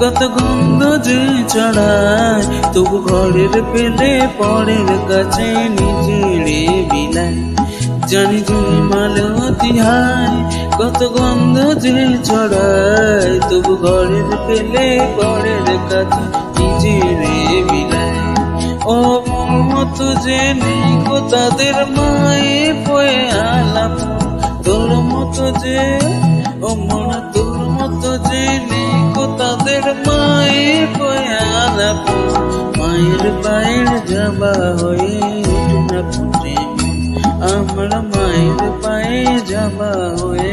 কত গন্ধ যে চড়ায়। তবু ঘরের পেলে পরের কাছে নিজেরে বিলায়। জানি যে মালতি হায় কত গন্ধ যে ছড়ায় তবু ঘরের পেলে পরের কাছে নিজেরে বিলায়। ও মতো যে নেই গো তাদের মায়ে পয়ে আলাপ। তোর মতো যে ও মন গো তাদের মায়ের আলাপ মায়ের পায়ের যাবা হয়ে না আমরা মায়ের পায়ে যাবা হয়ে